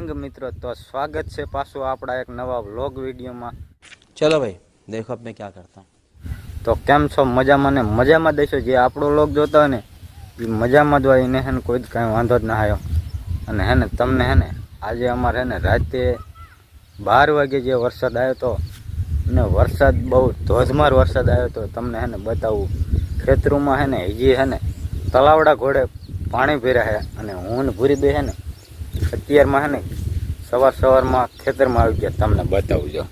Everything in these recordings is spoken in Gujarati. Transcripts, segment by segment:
સિંગ મિત્રો તો સ્વાગત છે પાછું આપણા એક નવા વ્લોગ વિડીયોમાં. ચલો ભાઈ દેખો આપણે ક્યાં કરતા. તો કેમ છો? મજામાં ને? મજામાં દેશો જે આપણો વ્લોગ જોતા ને એ મજામાં જ હોય એને હે ને કોઈ જ કાંઈ વાંધો જ ના આવ્યો. અને હે ને તમને હે ને આજે અમારે હે ને રાતે બાર વાગે જે વરસાદ આવ્યો તો ને વરસાદ બહુ ધોધમાર વરસાદ આવ્યો તો તમને હે ને બતાવું. ખેતરોમાં હે ને હજી હે ને તલાવડા ઘોડે પાણી ભર્યા છે અને હું ને ભૂરી બે હે ને અત્યારમાં હે ને, સવાર સવારમાં ખેતરમાં આવી ગયા. તમને બતાવું જો.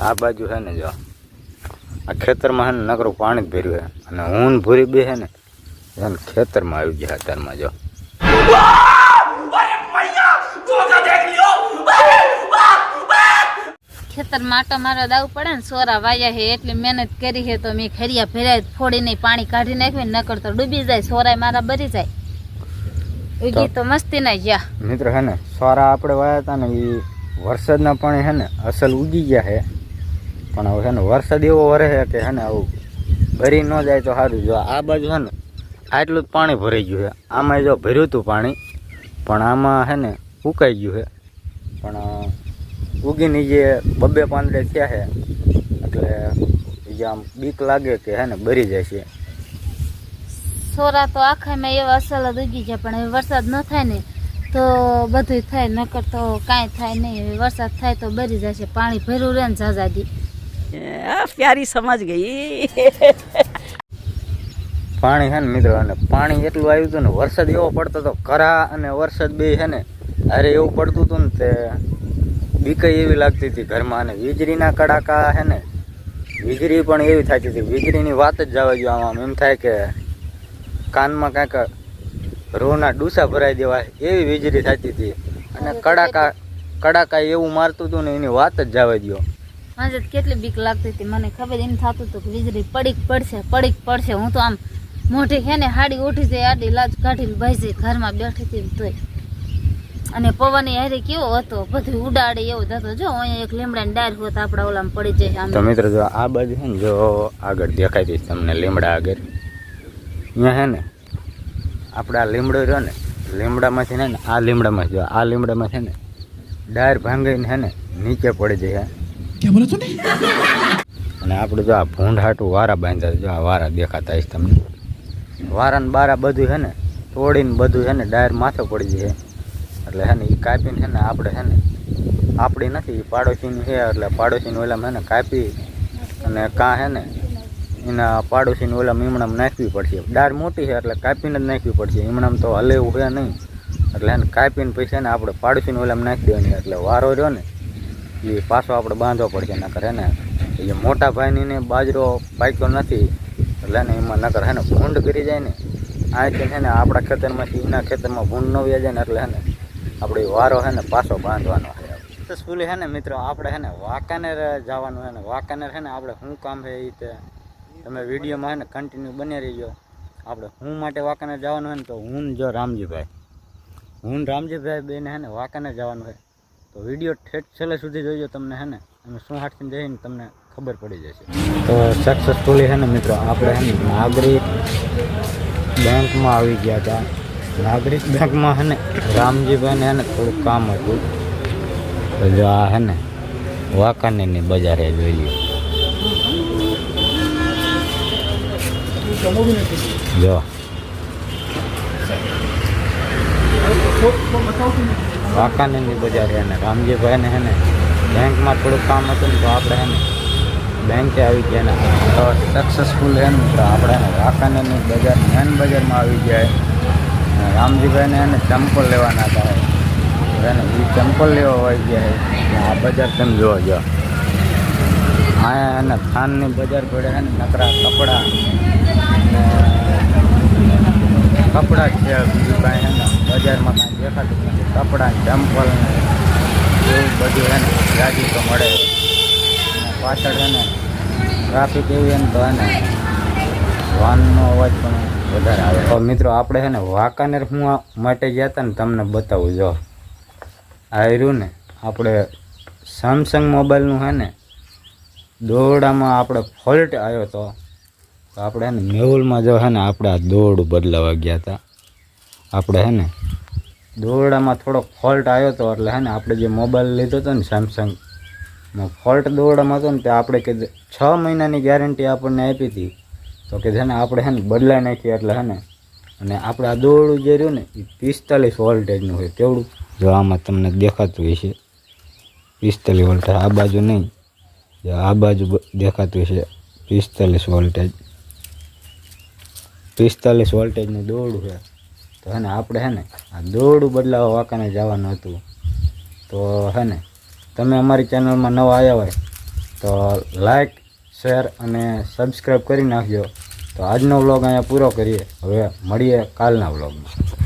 આ બાજુ છે ને જો. આ ખેતરમાં છે ને નકરું પાણી જ ભર્યું છે અને ઊન ભૂરી બે હે ને એને ખેતરમાં આવી ગયા અત્યારમાં જો. ખેતર માટો મારો દાવું પડે ને, સોરા વાયા હે, એટલી મહેનત કરી હે તો મેં ખેરિયા ફેર્યા ફોડીને પાણી કાઢી નાખ્યું નકર તો ડૂબી જાય, સોરાય મારા બરી જાય. ઉગી તો મસ્તી ના ગયા. મિત્રો હે ને સોરા આપણે વાયા હતા ને એ વરસાદના પાણી હે ને અસલ ઉગી ગયા છે પણ હવે છે ને વરસાદ એવો વરે છે કે હે ને આવું ભરી ન જાય તો સારું. જો આ બાજુ છે ને આટલું જ પાણી ભરાઈ ગયું છે આમાં જો ભર્યું હતું પાણી પણ આમાં હે ને ઉકાઈ ગયું છે પણ ઉગીને જે બબ્બે પાંદડે થયા છે એટલે જે આમ બીક લાગે કે હે ને બરી જાય છે. છોરા તો આખામાં એવા અસલ જ ઉગી પણ હવે વરસાદ ન થાય ને તો બધું થાય નકર તો કાંઈ થાય નહીં. હવે વરસાદ થાય તો બરી જશે પાણી ભર્યું રહે ને ઝાઝાદી પ્યારી સમજ ગઈ. પાણી હે ને મિત્રો અને પાણી એટલું આવ્યું હતું ને વરસાદ એવો પડતો હતો કરા અને વરસાદ બે છે ને અરે એવું પડતું હતું ને તે બીકઈ એવી લાગતી હતી ઘરમાં અને વીજળીના કડાકા છે ને વીજળી પણ એવી થતી હતી વીજળીની વાત જ જવા ગયો આમ એમ થાય કે કાનમાં કાંઈક રોના ડૂસા ભરાઈ દેવા એવી વીજળી થતી હતી. અને કડાકા કડાકા એવું મારતું હતું ને એની વાત જ જવા દો આજે કેટલી બીક લાગતી હતી મને. ખબર એમ થતું હતું કે વીજળી પડીક પડશે પડીક પડશે. હું તો આમ મોઢે છે ને હાડી ઉઠી જાય આડી લાજ કાઢીને ભાઈ ઘરમાં બેઠી હતી તોય. અને પવન હારે કેવો હતો બધું ઉડાડે એવું થતો જો અહીંયા એક લીમડાની ડાર હોત આપણા ઓલામાં પડી જાય આમ. તો મિત્રો જો આ બાજુ છે ને જો આગળ દેખાય છે તમને લીમડા આગળ. અહીંયા છે ને આપણે આ લીમડો રહ્યો ને લીમડામાંથી છે ને આ લીમડામાં જો આ લીમડામાં છે ને ડાયર ભાંગીને છે ને નીચે પડી જાય અને આપણે જો આ ભૂંડ હાટું વારા બાંધ્યા જો આ વારા દેખાતા હશે તમને. વારા ને બારા બધું છે ને તોડીને બધું છે ને ડાયર માથે પડી જાય એટલે છે ને એ કાપીને છે ને આપણે છે ને આપણી નથી એ પાડોશીની છે એટલે પાડોશીનું ઓલામાં છે ને કાપી અને કાં છે ને એના પાડોશીને ઓલા ઈમણામાં નાખવી પડશે. ડાળ મોટી છે એટલે કાપીને જ નાખવી પડશે. ઈમણામાં તો હલે હોય નહીં. એટલે એને કાપીને છે ને આપણે પાડોશીને ઓલામાં નાખી દેવાની. એટલે વારો રહ્યો ને, એ પાછો આપણે બાંધવો પડશે. નકર હે ને, એ મોટા ભાઈની બાજરો પાક્યો નથી. એટલે ને એમાં નકર હે ને ભૂંડ કરી જાય ને. અહીંથી છે ને આપણા ખેતરમાંથી એના ખેતરમાં ભૂંડ ન વ્યાજે ને એટલે હે ને, આપણે વારો છે ને પાછો બાંધવાનો છે. સ્કૂલે છે ને મિત્રો, આપણે છે ને વાંકાનેર જવાનું છે ને. વાંકાનેર છે ને આપણે શું કામ છે એ રીતે તમે વિડીયોમાં ને કન્ટિન્યુ બની રહીજો. આપણે હું માટે વાંકાને જવાનું હોય ને તો હું જો રામજીભાઈ. હું રામજીભાઈ બેને હે ને વાંકાને જવાનું હોય. તો વીડિયો ઠેઠ છેલ્લે સુધી જોઈજો તમને હે ને. અમે શું હાથથી જઈને તમને ખબર પડી જશે. તો સક્સેસફુલી છે ને મિત્રો, આપણે હે ને નાગરિક બેંકમાં આવી ગયા હતા. નાગરિક બેંકમાં છે ને રામજીભાઈને હે ને થોડુંક કામ હતું. જો આ છે ને વાંકાનેરની બજારે જોઈ લ્યો. જો વાંકાનેરની બજારે અને રામજીભાઈને છે ને બેંકમાં થોડુંક કામ હતું ને તો આપણે છે ને બેંકે આવી ગયા ને તો સક્સેસફુલ છે ને તો આપણે એને વાંકાનેરની બજાર મેન બજારમાં આવી ગયા અને રામજીભાઈને એને ચંપલ લેવાના હતા એને એ ચંપલ લેવા આવી ગયા છે આ બજાર તમે જોવા જો અહીંયા એને થાનની બજાર પડે છે ને નકરા કપડાં ને કપડાં જ છે, બીજું છે બજારમાં કાંઈ દેખાતું નથી. કપડાં, ચંપલ ને એવું બધું એને ને તો મળે. પાછળ છે ને ટ્રાફિક એવી એમ તો એને વાનનો અવાજ પણ વધારે આવે. તો મિત્રો, આપણે છે ને વાંકાનેર હું માટે ગયા હતા ને તમને બતાવું, જો. આયરું ને, આપણે સેમસંગ મોબાઈલનું છે ને, દોરડામાં આપણે ફોલ્ટ આવ્યો હતો તો આપણે હે ને મેહુલમાં જો હે ને આપણે આ દોરડું બદલાવા ગયા હતા આપણે હે ને દોરડામાં થોડોક ફોલ્ટ આવ્યો હતો એટલે હે ને આપણે જે મોબાઈલ લીધો હતો ને સેમસંગ ફોલ્ટ દોરડામાં હતો ને તે આપણે કે છ મહિનાની ગેરંટી આપણને આપી હતી. તો કે છે ને આપણે હે ને બદલાઈ નાખીએ એટલે હે ને અને આપણે આ દોરડું જે રહ્યું ને એ પિસ્તાલીસ વોલ્ટેજનું હોય. કેવડું? જો આમાં તમને દેખાતું છે પિસ્તાલીસ વોલ્ટેજ આ બાજુ નહીં. આ બાજુ દેખાતું છે પિસ્તાલીસ વોલ્ટેજ પિસ્તાલીસ વોલ્ટેજનું દોરડું છે. તો હે ને આપણે હે ને આ દોરડું બદલાવા વાંકાને જવાનું હતું. તો હે ને તમે અમારી ચેનલમાં નવા આવ્યા હોય, તો લાઈક, શેર અને સબસ્ક્રાઈબ કરી નાખજો. તો આજનો વ્લોગ અહીંયા પૂરો કરીએ. હવે મળીએ કાલના વ્લોગમાં.